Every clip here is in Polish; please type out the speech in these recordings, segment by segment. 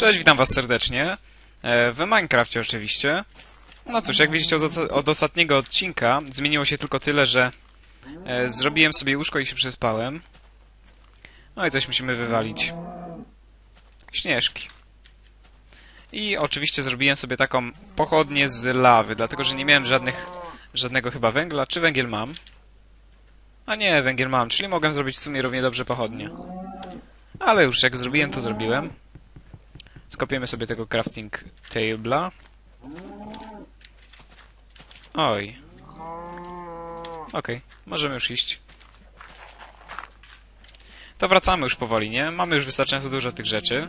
Cześć, witam was serdecznie. E, W Minecrafcie oczywiście. No cóż, jak widzicie od, ostatniego odcinka zmieniło się tylko tyle, że e, zrobiłem sobie łóżko i się przespałem. No i coś musimy wywalić. Śnieżki. I oczywiście zrobiłem sobie taką pochodnię z lawy, dlatego że nie miałem żadnych, żadnego chyba węgla. Czy węgiel mam? A nie, węgiel mam, czyli mogłem zrobić w sumie równie dobrze pochodnie. Ale już jak zrobiłem, to zrobiłem. Skopiemy sobie tego crafting table'a. Oj. Okej, możemy już iść. To wracamy już powoli, nie? Mamy już wystarczająco dużo tych rzeczy.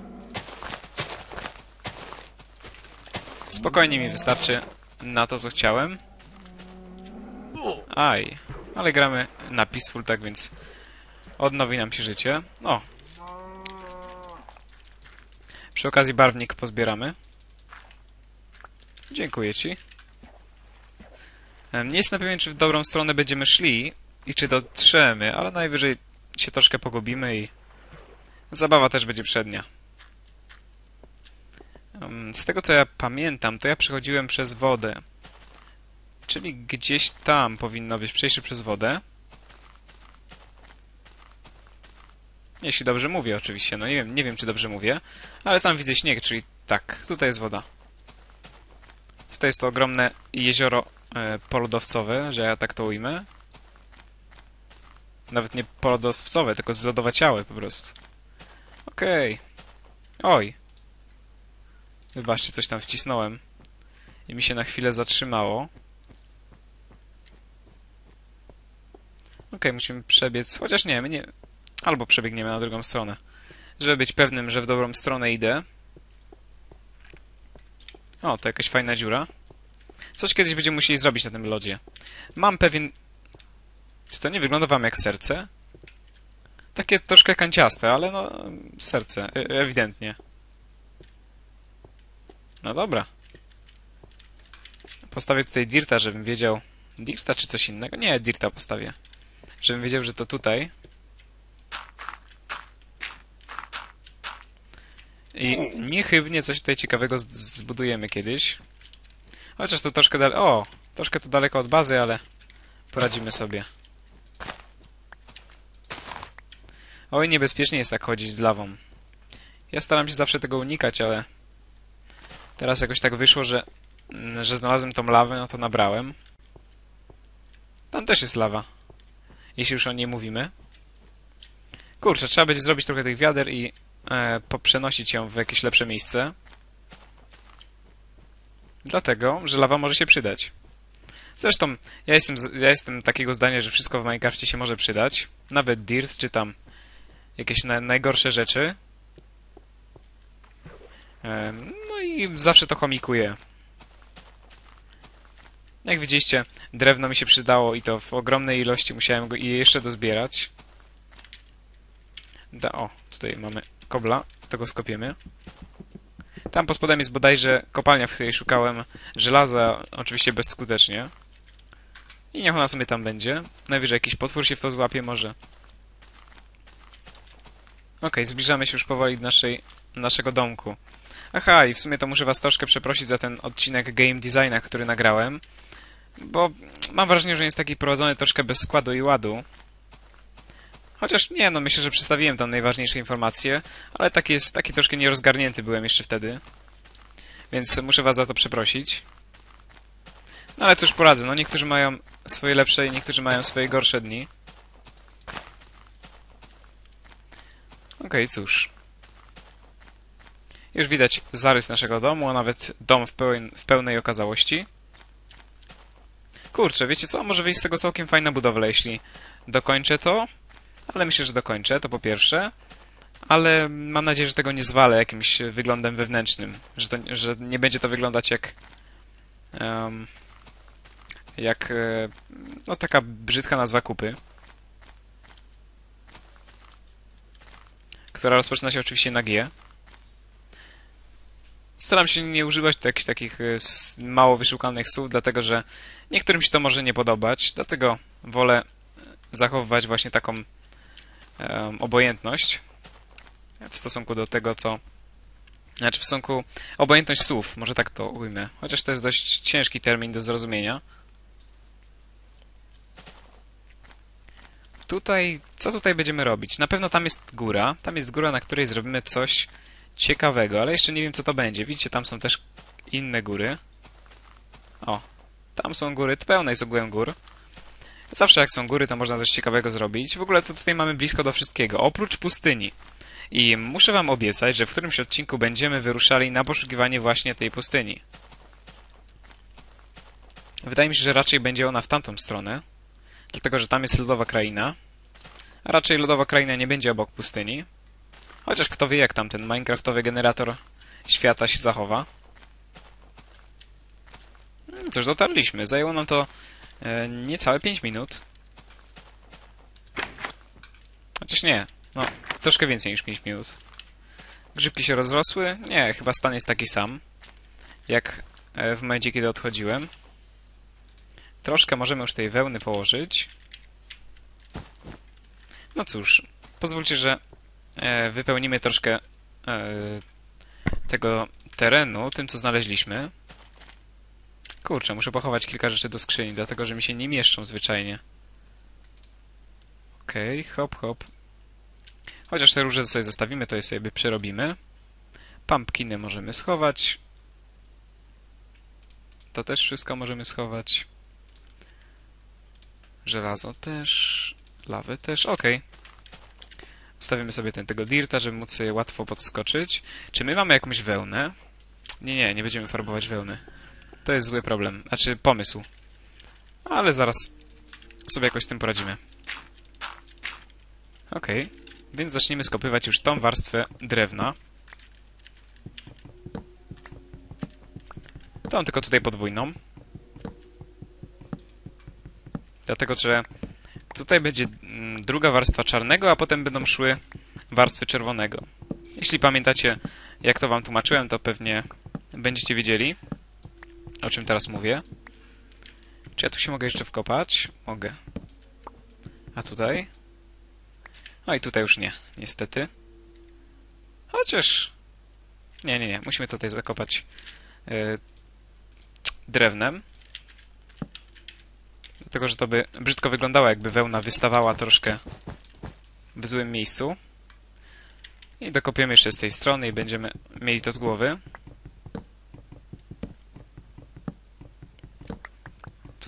Spokojnie mi wystarczy na to, co chciałem. Aj, ale gramy na peaceful, tak więc odnowi nam się życie. O, przy okazji barwnik pozbieramy. Dziękuję ci. Nie jestem pewien, czy w dobrą stronę będziemy szli i czy dotrzemy, ale najwyżej się troszkę pogubimy i zabawa też będzie przednia. Z tego co ja pamiętam, to ja przechodziłem przez wodę. Czyli gdzieś tam powinno być przejście przez wodę. Jeśli dobrze mówię, oczywiście. No nie wiem, nie wiem, czy dobrze mówię, ale tam widzę śnieg, czyli tak, tutaj jest woda. Tutaj jest to ogromne jezioro e, polodowcowe, że ja tak to ujmę. Nawet nie polodowcowe, tylko zlodowaciałe po prostu. Okej. Oj. Wybaczcie, coś tam wcisnąłem. I mi się na chwilę zatrzymało. Okej, musimy przebiec, chociaż nie, my nie... Albo przebiegniemy na drugą stronę. Żeby być pewnym, że w dobrą stronę idę. O, to jakaś fajna dziura. Coś kiedyś będziemy musieli zrobić na tym lodzie. Mam pewien... Czy to nie wygląda wam jak serce? Takie troszkę kanciaste, ale no... Serce, e ewidentnie. No dobra. Postawię tutaj dirta, żebym wiedział... Dirta czy coś innego? Nie, dirta postawię. Żebym wiedział, że to tutaj. I niechybnie coś tutaj ciekawego zbudujemy kiedyś. Chociaż to troszkę daleko... O! Troszkę to daleko od bazy, ale poradzimy sobie. Oj, niebezpiecznie jest tak chodzić z lawą. Ja staram się zawsze tego unikać, ale... Teraz jakoś tak wyszło, że, mm, że znalazłem tą lawę, no to nabrałem. Tam też jest lawa. Jeśli już o niej mówimy. Kurczę, trzeba będzie zrobić trochę tych wiader i e, poprzenosić ją w jakieś lepsze miejsce. Dlatego, że lawa może się przydać. Zresztą, ja jestem, ja jestem takiego zdania, że wszystko w Minecrafcie się może przydać. Nawet dirt, czy tam jakieś na, najgorsze rzeczy. Em, No i zawsze to chomikuje. Jak widzieliście, drewno mi się przydało i to w ogromnej ilości musiałem go i jeszcze dozbierać. Da, o, tutaj mamy kobla, tego skopiemy. Tam pod spodem jest bodajże kopalnia, w której szukałem żelaza, oczywiście bezskutecznie. I niech ona sobie tam będzie. Najwyżej jakiś potwór się w to złapie może. Okej, zbliżamy się już powoli do naszej, naszego domku. Aha, i w sumie to muszę was troszkę przeprosić za ten odcinek game designa, który nagrałem. Bo mam wrażenie, że jest taki prowadzony troszkę bez składu i ładu. Chociaż nie, no myślę, że przedstawiłem tam najważniejsze informacje, ale taki jest, taki troszkę nierozgarnięty byłem jeszcze wtedy. Więc muszę was za to przeprosić. No ale cóż poradzę, no niektórzy mają swoje lepsze i niektórzy mają swoje gorsze dni. Okej, cóż. Już widać zarys naszego domu, a nawet dom w, pełen, w pełnej okazałości. Kurczę, wiecie co? Może wyjść z tego całkiem fajna budowla, jeśli dokończę to. Ale myślę, że dokończę, to po pierwsze. Ale mam nadzieję, że tego nie zwalę jakimś wyglądem wewnętrznym. Że, to, że nie będzie to wyglądać jak... em, jak... e, no taka brzydka nazwa kupy. Która rozpoczyna się oczywiście na G. Staram się nie używać jakichś takich e, mało wyszukanych słów, dlatego że niektórym się to może nie podobać, dlatego wolę zachowywać właśnie taką obojętność w stosunku do tego, co Znaczy w stosunku obojętność słów, może tak to ujmę. Chociaż to jest dość ciężki termin do zrozumienia. Tutaj, co tutaj będziemy robić? Na pewno tam jest góra. Tam jest góra, na której zrobimy coś ciekawego, ale jeszcze nie wiem co to będzie. Widzicie, tam są też inne góry. O, tam są góry, pełne jest ogółem gór. Zawsze jak są góry, to można coś ciekawego zrobić. W ogóle to tutaj mamy blisko do wszystkiego, oprócz pustyni. I muszę wam obiecać, że w którymś odcinku będziemy wyruszali na poszukiwanie właśnie tej pustyni. Wydaje mi się, że raczej będzie ona w tamtą stronę, dlatego że tam jest lodowa kraina. A raczej lodowa kraina nie będzie obok pustyni. Chociaż kto wie, jak tam ten minecraftowy generator świata się zachowa. No Cóż, dotarliśmy. Zajęło nam to niecałe 5 minut. Chociaż nie. No, troszkę więcej niż 5 minut. Grzybki się rozrosły? Nie, chyba stan jest taki sam. Jak e, w momencie, kiedy odchodziłem. Troszkę możemy już tej wełny położyć. No cóż, pozwólcie, że e, wypełnimy troszkę e, tego terenu tym, co znaleźliśmy. Kurczę, muszę pochować kilka rzeczy do skrzyni, dlatego że mi się nie mieszczą zwyczajnie. Okej, okay, hop, hop. Chociaż te róże sobie zostawimy, to je sobie przerobimy. Pumpkiny możemy schować. To też wszystko możemy schować. Żelazo też. Lawę też. Ok. Ustawimy sobie ten, tego dirta, żeby móc sobie łatwo podskoczyć. Czy my mamy jakąś wełnę? Nie, nie, nie będziemy farbować wełny. To jest zły problem. Znaczy, pomysł. Ale zaraz sobie jakoś z tym poradzimy. Okay. Więc zaczniemy skopywać już tą warstwę drewna. Tą tylko tutaj podwójną. Dlatego, że tutaj będzie mm, druga warstwa czarnego, a potem będą szły warstwy czerwonego. Jeśli pamiętacie, jak to wam tłumaczyłem, to pewnie będziecie wiedzieli, o czym teraz mówię. Czy ja tu się mogę jeszcze wkopać? Mogę. A tutaj? No i tutaj już nie, niestety. Chociaż... Nie, nie, nie. Musimy tutaj zakopać yy, drewnem. Dlatego, że to by brzydko wyglądało, jakby wełna wystawała troszkę w złym miejscu. I dokopiemy jeszcze z tej strony i będziemy mieli to z głowy.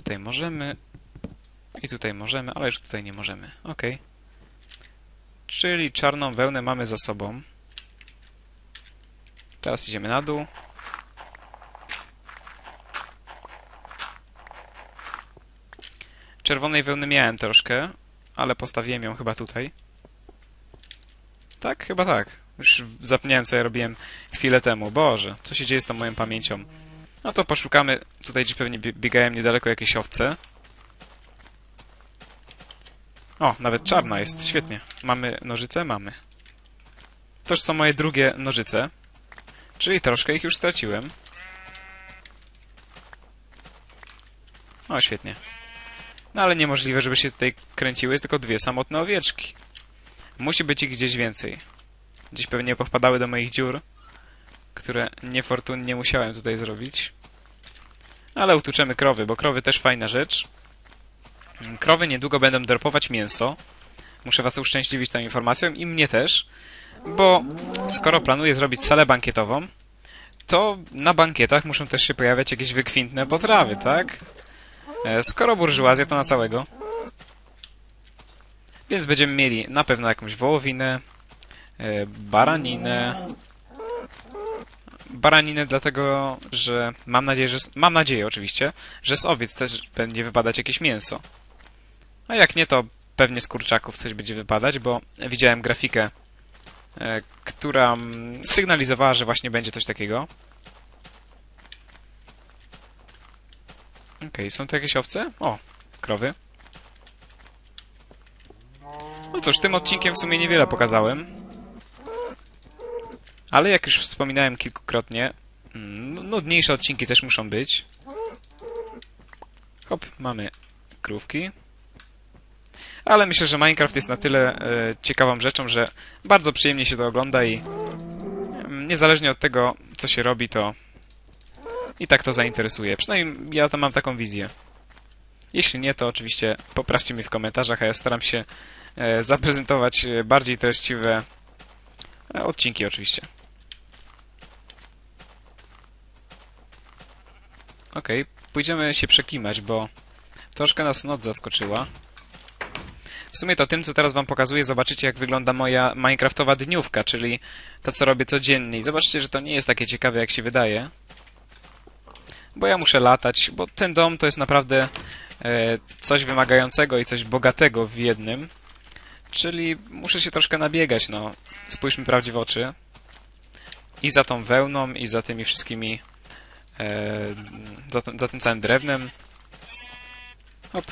Tutaj możemy. I tutaj możemy, ale już tutaj nie możemy. Ok. Czyli czarną wełnę mamy za sobą. Teraz idziemy na dół. Czerwonej wełny miałem troszkę, ale postawiłem ją chyba tutaj. Tak? Chyba tak. Już zapomniałem, co ja robiłem chwilę temu. Boże, co się dzieje z tą moją pamięcią? No to poszukamy. Tutaj gdzie pewnie biegają niedaleko jakieś owce. O, nawet czarna jest. Świetnie. Mamy nożyce? Mamy. Toż są moje drugie nożyce. Czyli troszkę ich już straciłem. O, świetnie. No ale niemożliwe, żeby się tutaj kręciły tylko dwie samotne owieczki. Musi być ich gdzieś więcej. Gdzieś pewnie powpadały do moich dziur, które niefortunnie musiałem tutaj zrobić. Ale utuczemy krowy, bo krowy też fajna rzecz. Krowy niedługo będą dropować mięso. Muszę was uszczęśliwić tą informacją i mnie też, bo skoro planuję zrobić salę bankietową, to na bankietach muszą też się pojawiać jakieś wykwintne potrawy, tak? E, skoro burżuazja, to na całego. Więc będziemy mieli na pewno jakąś wołowinę, e, baraninę. Baraninę dlatego, że mam nadzieję, że mam nadzieję oczywiście, że z owiec też będzie wypadać jakieś mięso. A jak nie, to pewnie z kurczaków coś będzie wypadać, bo widziałem grafikę, e, która sygnalizowała, że właśnie będzie coś takiego. Okej, okay, są tu jakieś owce? O, krowy. No cóż, tym odcinkiem w sumie niewiele pokazałem. Ale jak już wspominałem kilkukrotnie, mm, nudniejsze odcinki też muszą być. Hop, mamy krówki. Ale myślę, że Minecraft jest na tyle e, ciekawą rzeczą, że bardzo przyjemnie się to ogląda i niezależnie od tego, co się robi, to i tak to zainteresuje. Przynajmniej ja tam mam taką wizję. Jeśli nie, to oczywiście poprawcie mi w komentarzach, a ja staram się e, zaprezentować bardziej treściwe e, odcinki oczywiście. Okej, pójdziemy się przekimać, bo troszkę nas noc zaskoczyła. W sumie to tym, co teraz wam pokazuję, zobaczycie jak wygląda moja minecraftowa dniówka, czyli to, co robię codziennie. I zobaczcie, że to nie jest takie ciekawe, jak się wydaje. Bo ja muszę latać, bo ten dom to jest naprawdę e, coś wymagającego i coś bogatego w jednym. Czyli muszę się troszkę nabiegać, no. Spójrzmy prawdzie w oczy. I za tą wełną, i za tymi wszystkimi... E, za, za tym całym drewnem. Hop.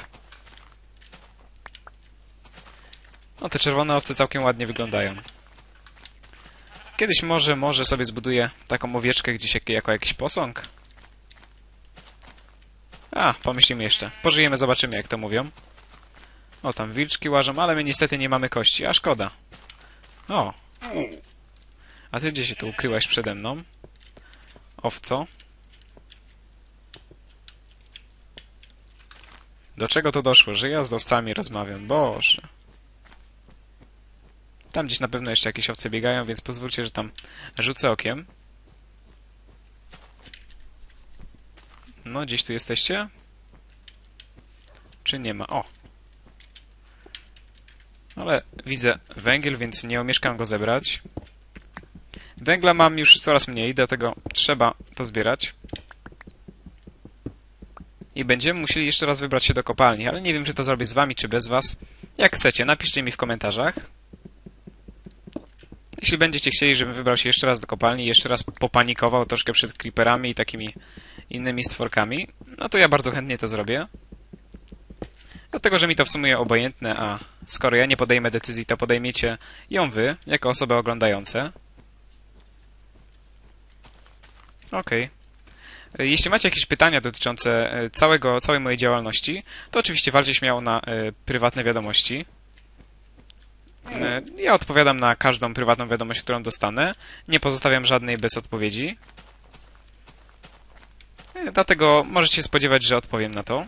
No, te czerwone owce całkiem ładnie wyglądają. Kiedyś może, może sobie zbuduję taką owieczkę gdzieś jak, jako jakiś posąg. A, pomyślimy jeszcze. Pożyjemy, zobaczymy jak to mówią. O, tam wilczki łażą, ale my niestety nie mamy kości, a szkoda. O. A ty gdzie się tu ukryłaś przede mną? Owco? Do czego to doszło, że ja z owcami rozmawiam? Boże. Tam gdzieś na pewno jeszcze jakieś owce biegają, więc pozwólcie, że tam rzucę okiem. No, gdzieś tu jesteście? Czy nie ma? O! Ale widzę węgiel, więc nie omieszkam go zebrać. Węgla mam już coraz mniej, dlatego trzeba to zbierać. I będziemy musieli jeszcze raz wybrać się do kopalni, ale nie wiem, czy to zrobię z wami, czy bez was. Jak chcecie, napiszcie mi w komentarzach. Jeśli będziecie chcieli, żebym wybrał się jeszcze raz do kopalni, jeszcze raz popanikował troszkę przed creeperami i takimi innymi stworkami, no to ja bardzo chętnie to zrobię. Dlatego, że mi to w sumie obojętne, a skoro ja nie podejmę decyzji, to podejmiecie ją wy, jako osoby oglądające. Okej. Jeśli macie jakieś pytania dotyczące e, całego, całej mojej działalności, to oczywiście walcie śmiało na e, prywatne wiadomości. E, Ja odpowiadam na każdą prywatną wiadomość, którą dostanę. Nie pozostawiam żadnej bez odpowiedzi. E, Dlatego możecie się spodziewać, że odpowiem na to.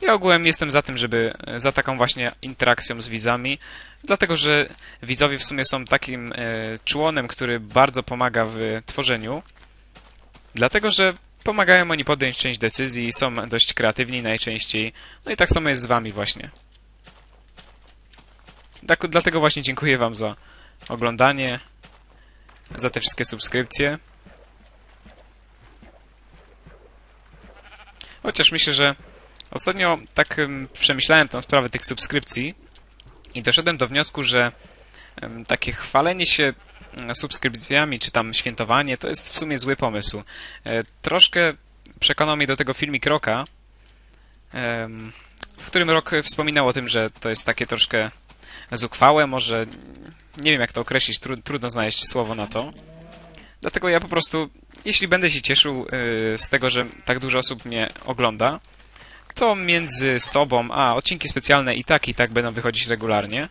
Ja ogółem jestem za tym, żeby e, za taką właśnie interakcją z widzami, dlatego że widzowie w sumie są takim e, członem, który bardzo pomaga w tworzeniu. Dlatego, że pomagają oni podjąć część decyzji, są dość kreatywni najczęściej. No i tak samo jest z wami właśnie. Tak, dlatego właśnie dziękuję wam za oglądanie, za te wszystkie subskrypcje. Chociaż myślę, że ostatnio tak em, przemyślałem tę sprawę tych subskrypcji i doszedłem do wniosku, że takie chwalenie się subskrypcjami, czy tam świętowanie, to jest w sumie zły pomysł. E, Troszkę przekonał mnie do tego filmik Roka, w którym Rok wspominał o tym, że to jest takie troszkę zuchwałe, może nie wiem jak to określić, tru, trudno znaleźć słowo na to. Dlatego ja po prostu, jeśli będę się cieszył y, z tego, że tak dużo osób mnie ogląda, to między sobą, a odcinki specjalne i tak, i tak będą wychodzić regularnie.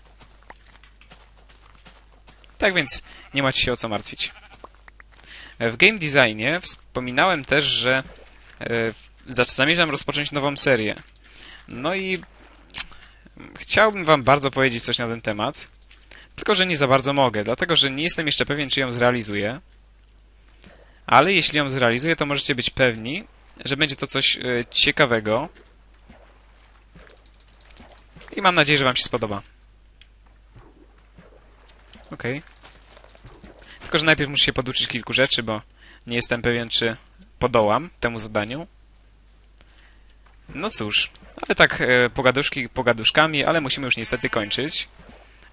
Tak więc nie macie się o co martwić. E, W game designie wspominałem też, że e, za- zamierzam rozpocząć nową serię. No i chciałbym wam bardzo powiedzieć coś na ten temat, tylko że nie za bardzo mogę, dlatego że nie jestem jeszcze pewien, czy ją zrealizuję. Ale jeśli ją zrealizuję, to możecie być pewni, że będzie to coś e, ciekawego. I mam nadzieję, że wam się spodoba. Okej. Tylko, że najpierw muszę się poduczyć kilku rzeczy, bo nie jestem pewien, czy podołam temu zadaniu. No cóż, ale tak e, pogaduszki pogaduszkami, ale musimy już niestety kończyć.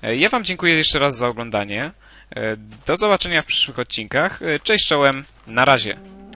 E, Ja wam dziękuję jeszcze raz za oglądanie. E, Do zobaczenia w przyszłych odcinkach. Cześć czołem, na razie.